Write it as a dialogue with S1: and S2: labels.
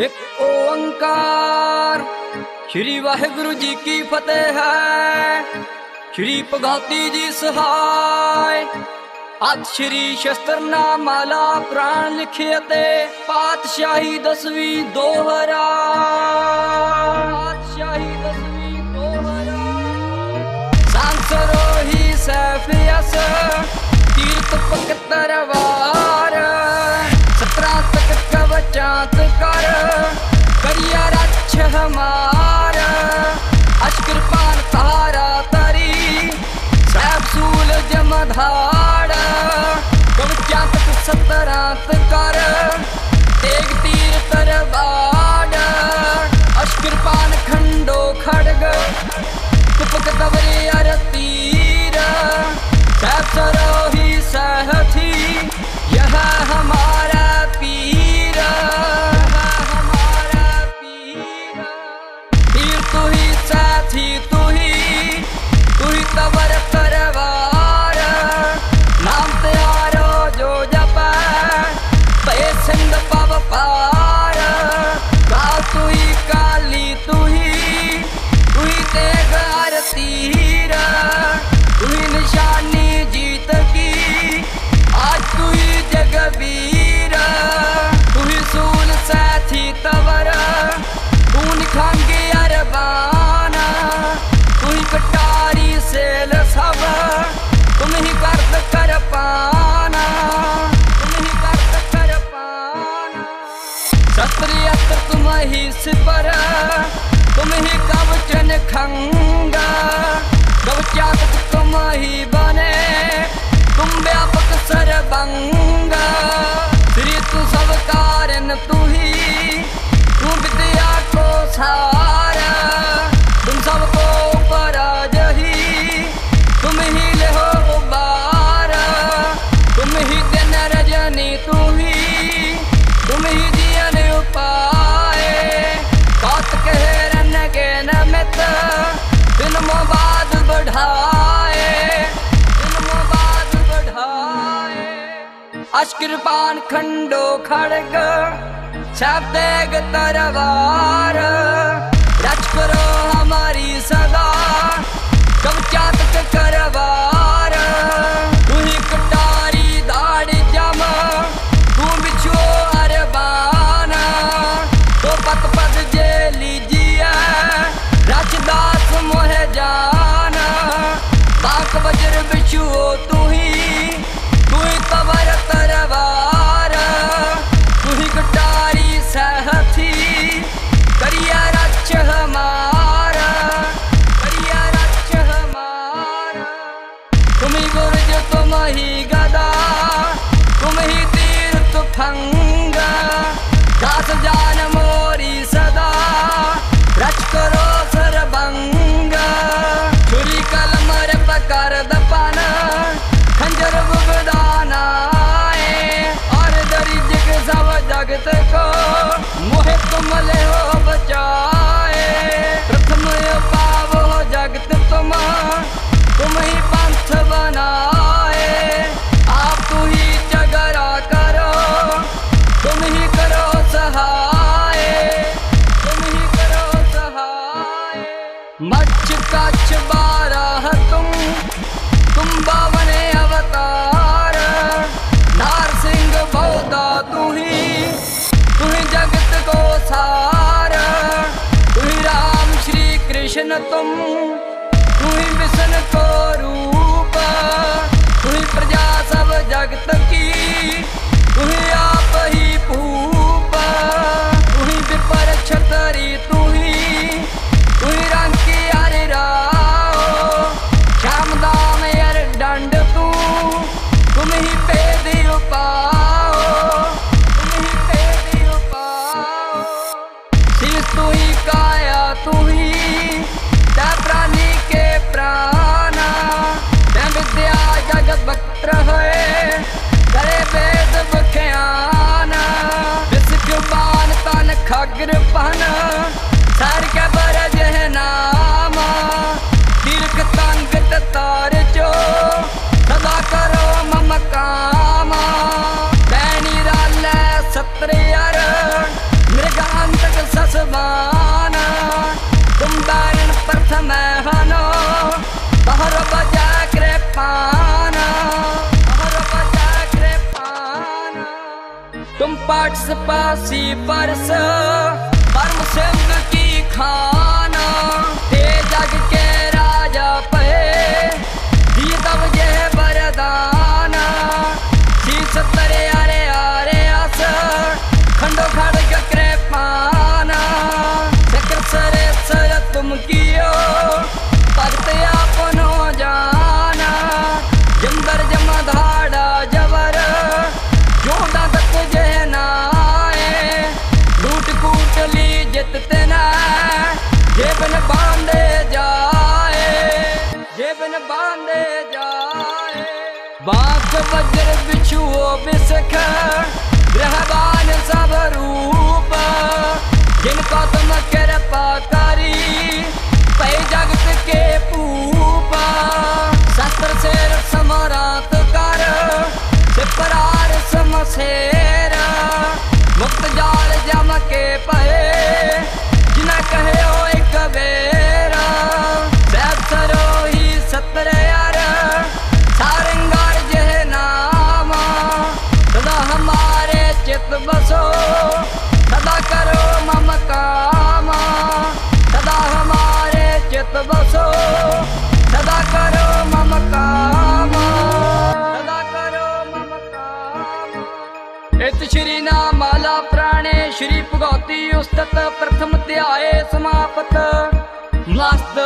S1: ਇੱਕ ਓੰਕਾਰ ਸ੍ਰੀ ਵਾਹਿਗੁਰੂ ਜੀ ਕੀ ਫਤਿਹ ਹੈ। ਸ੍ਰੀ ਭਗਾਤੀ ਜੀ ਸਹਾਈ ਅਤ ਸ੍ਰੀ ਸ਼ਸਤਰ ਨਾਮਾਲਾ ਪ੍ਰਾਣ ਲਿਖਿਆ ਤੇ ਪਾਤਸ਼ਾਹੀ ਦਸਵੀਂ ਦੋਹਰਾ। ਪਾਤਸ਼ਾਹੀ ਦਸਵੀਂ ਦੋਹਰਾ। ਸੰਸਰੋਹੀ ਸੈਫਿਆਸ ਤੀਰਤ ਪਕਤਰਵਾ मत कर करिया रक्ष हमारा अश कृपान तारा तरी सैबसूल जमधार तुम क्या तक सतरात कर तेग तीर तरबाड़ अश कृपान खंडो खड़ग टपक तवरे अर तीर सैब सरोही सह रंगा दो चाक तुम ही बने तुम व्यापक सर्वंगा श्री तू सब कारण तू ही तू विद्या को सा ਇਲਮੋਂ ਬਾਦ ਬਢਾਏ ਇਲਮੋਂ ਬਾਦ ਬਢਾਏ ਅਸ਼ਕਿਰਪਾਨ ਖੰਡੋ ਖੜਗ ਸ਼ਬਦ ਗਤਰਵਾਰ। तुम it. पासी परस परम संग की खाना مقدر بتشوف بسكر رهبان صبر وبا ينفع طمك ਪ੍ਰਥਮ ਧਿਆਏ ਸਮਾਪਤ। ਮਸਤ